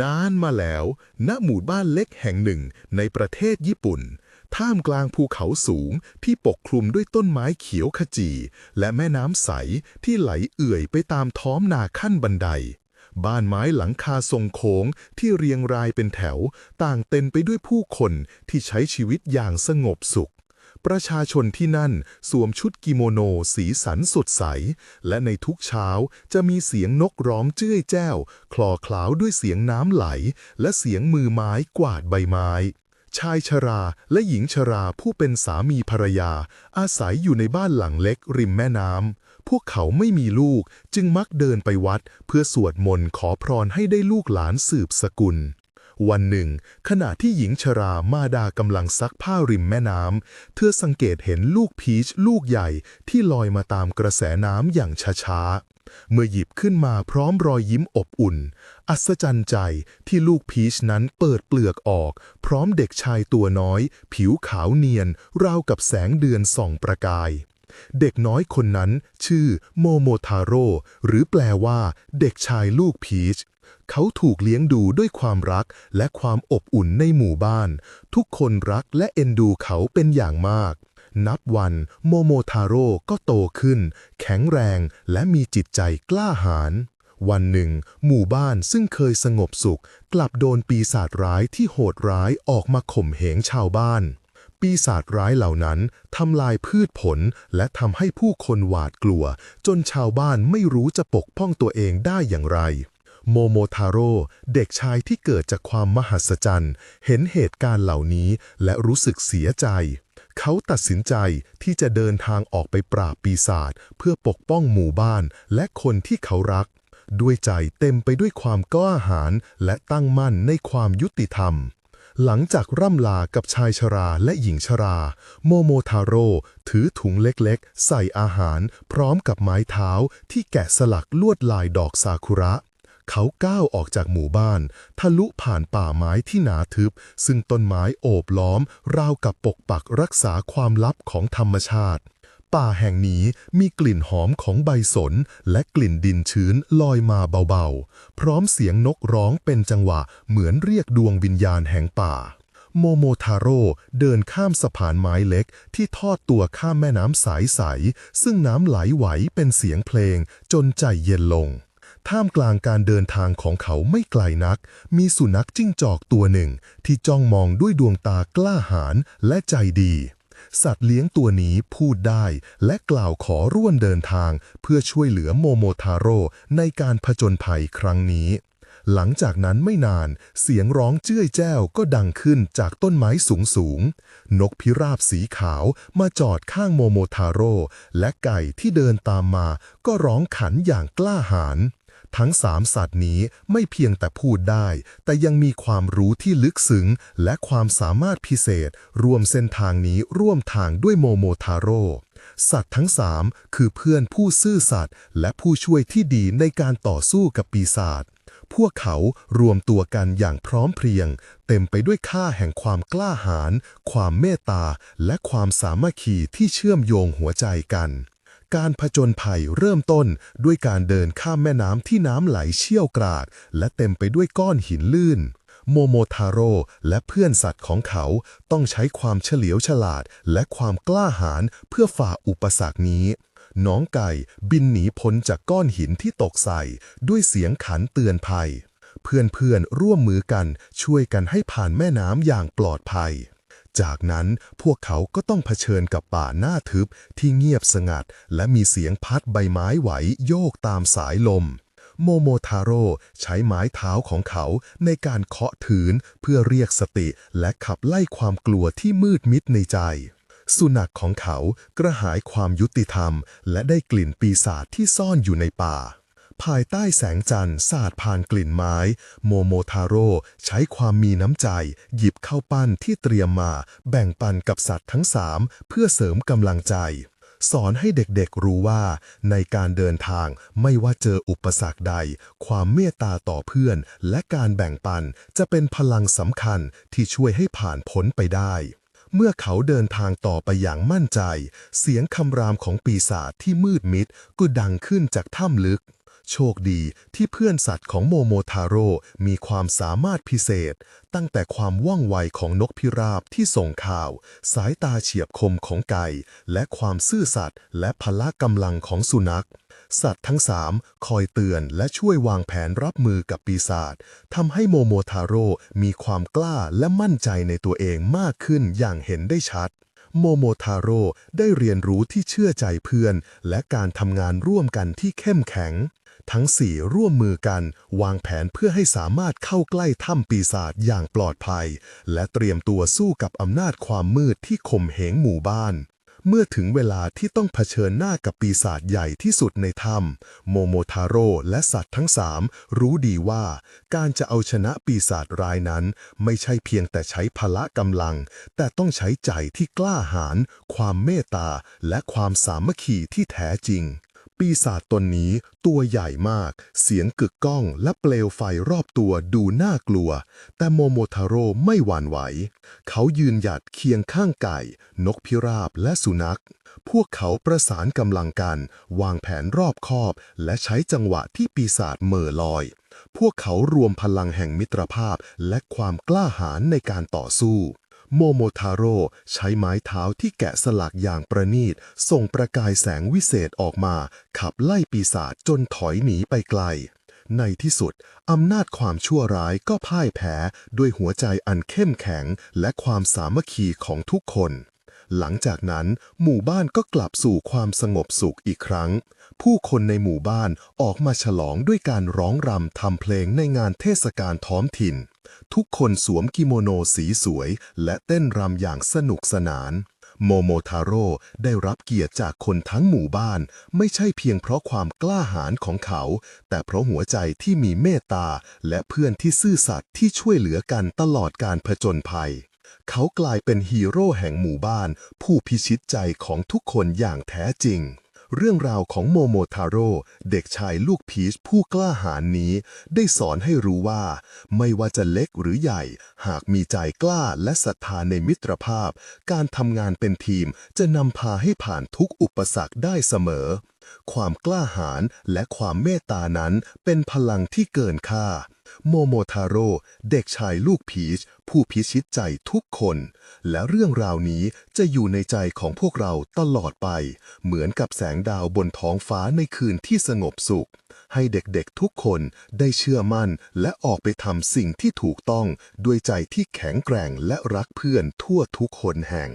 นานมาแล้ว ณ หมู่บ้านเล็กแห่งหนึ่งในประเทศญี่ปุ่น ท่ามกลางภูเขาสูงที่ปกคลุมด้วยต้นไม้เขียวขจี และแม่น้ำใสที่ไหลเอื่อยไปตามท้องนาขั้นบันได บ้านไม้หลังคาทรงโค้งที่เรียงรายเป็นแถว ต่างเต็มไปด้วยผู้คนที่ใช้ชีวิตอย่างสงบสุข ประชาชนที่นั่นสวมชุดกิโมโนสีสันสดใส และในทุกเช้าจะมีเสียงนกร้องเจ้ยแจ้ว คลอคลาวด้วยเสียงน้ำไหล และเสียงมือไม้กวาดใบไม้ ชายชราและหญิงชราผู้เป็นสามีภรรยา อาศัยอยู่ในบ้านหลังเล็กริมแม่น้ำพวกเขาไม่มีลูกจึงมักเดินไปวัด เพื่อสวดมนต์ขอพรให้ได้ลูกหลานสืบสกุล วันหนึ่ง ขณะที่หญิงชรามาดากำลังซักผ้าริมแม่น้ำเธอสังเกตเห็นลูกพีชลูกใหญ่ที่ลอยมาตามกระแสน้ำอย่างช้าๆ เมื่อหยิบขึ้นมาพร้อมรอยยิ้มอบอุ่น อัศจรรย์ใจที่ลูกพีชนั้นเปิดเปลือกออก พร้อมเด็กชายตัวน้อย ผิวขาวเนียน ราวกับแสงเดือนส่องประกาย เด็กน้อยคนนั้นชื่อโมโมทาโร่หรือแปลว่าเด็กชายลูกพีช เขาถูกเลี้ยงดูด้วยความรักและความอบอุ่นในหมู่บ้าน ทุกคนรักและเอ็นดูเขาเป็นอย่างมาก นับวันโมโมทาโร่ก็โตขึ้น แข็งแรงและมีจิตใจกล้าหาญวันหนึ่ง หมู่บ้านซึ่งเคยสงบสุข กลับโดนปีศาจร้ายที่โหดร้ายออกมาข่มเหงชาวบ้าน ปีศาจร้ายเหล่านั้นทำลายพืชผลและทำให้ผู้คนหวาดกลัว จนชาวบ้านไม่รู้จะปกป้องตัวเองได้อย่างไร โมโมทาโร่เด็กชายที่เกิดจากความมหัศจรรย์ เห็นเหตุการณ์เหล่านี้และรู้สึกเสียใจ เขาตัดสินใจที่จะเดินทางออกไปปราบปีศาจเพื่อปกป้องหมู่บ้านและคนที่เขารัก ด้วยใจเต็มไปด้วยความกล้าหาญและตั้งมั่นในความยุติธรรม หลังจากร่ำลากับชายชราและหญิงชรา โมโมทาโร่ถือถุงเล็กๆ ใส่อาหาร พร้อมกับไม้เท้าที่แกะสลักลวดลายดอกซากุระ เขาก้าวออกจากหมู่บ้าน ทะลุผ่านป่าไม้ที่หนาทึบ ซึ่งต้นไม้โอบล้อม ราวกับปกปักรักษาความลับของธรรมชาติ ป่าแห่งนี้มีกลิ่นหอมของใบสน และกลิ่นดินชื้นลอยมาเบาๆ พร้อมเสียงนกร้องเป็นจังหวะเหมือนเรียกดวงวิญญาณแห่งป่า โมโมทาโร่เดินข้ามสะพานไม้เล็กที่ทอดตัวข้ามแม่น้ำใสๆซึ่งน้ำไหลไหวเป็นเสียงเพลงจนใจเย็นลงท่ามกลางการเดินทางของเขาไม่ไกลนัก มีสุนัขจิ้งจอกตัวหนึ่ง ที่จ้องมองด้วยดวงตากล้าหาญและใจดี สัตว์เลี้ยงตัวนี้พูดได้และกล่าวขอร่วมเดินทาง เพื่อช่วยเหลือโมโมทาโร่ในการผจญภัยครั้งนี้ หลังจากนั้นไม่นานเสียงร้องเจ้ยแจ้วก็ดังขึ้นจากต้นไม้สูงสูง นกพิราบสีขาวมาจอดข้างโมโมทาโร่และไก่ที่เดินตามมาก็ร้องขันอย่างกล้าหาญ ทั้งสามสัตว์นี้ไม่เพียงแต่พูดได้ แต่ยังมีความรู้ที่ลึกซึ้งและความสามารถพิเศษ ร่วมเส้นทางนี้ร่วมทางด้วยโมโมทาโร่สัตว์ทั้งสามคือเพื่อนผู้ซื่อสัตย์และผู้ช่วยที่ดีในการต่อสู้กับปีศาจพวกเขารวมตัวกันอย่างพร้อมเพรียง เต็มไปด้วยค่าแห่งความกล้าหาญความเมตตา และความสามัคคีที่เชื่อมโยงหัวใจกัน การผจญภัยเริ่มต้นด้วยการเดินข้ามแม่น้ำที่น้ำไหลเชี่ยวกรากและเต็มไปด้วยก้อนหินลื่น โมโมทาโร่และเพื่อนสัตว์ของเขาต้องใช้ความเฉลียวฉลาดและความกล้าหาญเพื่อฝ่าอุปสรรคนี้ น้องไก่บินหนีพ้นจากก้อนหินที่ตกใส่ ด้วยเสียงขันเตือนภัย เพื่อนๆร่วมมือกันช่วยกันให้ผ่านแม่น้ำอย่างปลอดภัย จากนั้นพวกเขาก็ต้องเผชิญกับป่าหน้าทึบที่เงียบสงัด และมีเสียงพัดใบไม้ไหวโยกตามสายลม โมโมทาโร่ใช้ไม้เท้าของเขาในการเคาะถืนเพื่อเรียกสติและขับไล่ความกลัวที่มืดมิดในใจสุนัขของเขากระหายความยุติธรรม และได้กลิ่นปีศาจที่ซ่อนอยู่ในป่า ภายใต้แสงจันทร์สาดผ่านกลิ่นไม้ โมโมทาโร่ใช้ความมีน้ำใจ หยิบข้าวปั้นที่เตรียมมา แบ่งปันกับสัตว์ทั้งสามเพื่อเสริมกำลังใจ สอนให้เด็กๆรู้ว่า ในการเดินทางไม่ว่าเจออุปสรรคใด ความเมตตาต่อเพื่อน และการแบ่งปันจะเป็นพลังสำคัญที่ช่วยให้ผ่านพ้นไปได้เมื่อเขาเดินทางต่อไปอย่างมั่นใจ เสียงคำรามของปีศาจที่มืดมิดก็ดังขึ้นจากถ้ำลึก โชคดีที่เพื่อนสัตว์ของโมโมทาโร่มีความสามารถพิเศษ ตั้งแต่ความว่องไวของนกพิราบที่ส่งข่าว สายตาเฉียบคมของไก่ และความซื่อสัตย์และพละกำลังของสุนัข สัตว์ทั้งสามคอยเตือนและช่วยวางแผนรับมือกับปีศาจทำให้โมโมทาโร่มีความกล้าและมั่นใจในตัวเองมากขึ้นอย่างเห็นได้ชัดโมโมทาโร่ได้เรียนรู้ที่เชื่อใจเพื่อน และการทำงานร่วมกันที่เข้มแข็ง ทั้งสี่ร่วมมือกัน วางแผนเพื่อให้สามารถเข้าใกล้ถ้ำปีศาจอย่างปลอดภัย และเตรียมตัวสู้กับอำนาจความมืดที่ข่มเหงหมู่บ้าน เมื่อถึงเวลาที่ต้องเผชิญหน้ากับปีศาจใหญ่ที่สุดในถ้ำโมโมทาโร่และสัตว์ทั้งสามรู้ดีว่า การจะเอาชนะปีศาจร้ายนั้น ไม่ใช่เพียงแต่ใช้พละกำลัง แต่ต้องใช้ใจที่กล้าหาญความเมตตาและความสามัคคีที่แท้จริง ปีศาจตนนี้ตัวใหญ่มาก เสียงกึกก้องและเปลวไฟรอบตัวดูน่ากลัว แต่โมโมทาโร่ไม่หวั่นไหว เขายืนหยัดเคียงข้างไก่ นกพิราบและสุนัข พวกเขาประสานกำลังกัน วางแผนรอบคอบ และใช้จังหวะที่ปีศาจเหม่อลอย พวกเขารวมพลังแห่งมิตรภาพและความกล้าหาญในการต่อสู้ โมโมทาโร่ใช้ไม้เท้าที่แกะสลักอย่างประณีต ส่งประกายแสงวิเศษออกมา ขับไล่ปีศาจจนถอยหนีไปไกล ในที่สุด อำนาจความชั่วร้ายก็พ่ายแพ้ด้วยหัวใจอันเข้มแข็งและความสามัคคีของทุกคน หลังจากนั้นหมู่บ้านก็กลับสู่ความสงบสุขอีกครั้ง ผู้คนในหมู่บ้านออกมาฉลองด้วยการร้องรำทำเพลงในงานเทศกาลท้องถิ่น ทุกคนสวมกิโมโนสีสวย และเต้นรำอย่างสนุกสนานโมโมทาโร่ได้รับเกียรติจากคนทั้งหมู่บ้าน ไม่ใช่เพียงเพราะความกล้าหาญของเขา แต่เพราะหัวใจที่มีเมตตา และเพื่อนที่ซื่อสัตย์ที่ช่วยเหลือกันตลอดการผจญภัย เขากลายเป็นฮีโร่แห่งหมู่บ้าน ผู้พิชิตใจของทุกคนอย่างแท้จริง เรื่องราวของโมโมทาโร่เด็กชายลูกพีชผู้กล้าหาญนี้ ได้สอนให้รู้ว่า ไม่ว่าจะเล็กหรือใหญ่ หากมีใจกล้าและศรัทธาในมิตรภาพ การทำงานเป็นทีมจะนำพาให้ผ่านทุกอุปสรรคได้เสมอ ความกล้าหาญและความเมตตานั้นเป็นพลังที่เกินค่า โมโมทาโร่เด็กชายลูกพีช ผู้พิชิตใจทุกคน และเรื่องราวนี้จะอยู่ในใจของพวกเราตลอดไป เหมือนกับแสงดาวบนท้องฟ้าในคืนที่สงบสุข ให้เด็กๆทุกคนได้เชื่อมั่น และออกไปทำสิ่งที่ถูกต้อง ด้วยใจที่แข็งแกร่งและรักเพื่อนทั่วทุกคนแห่ง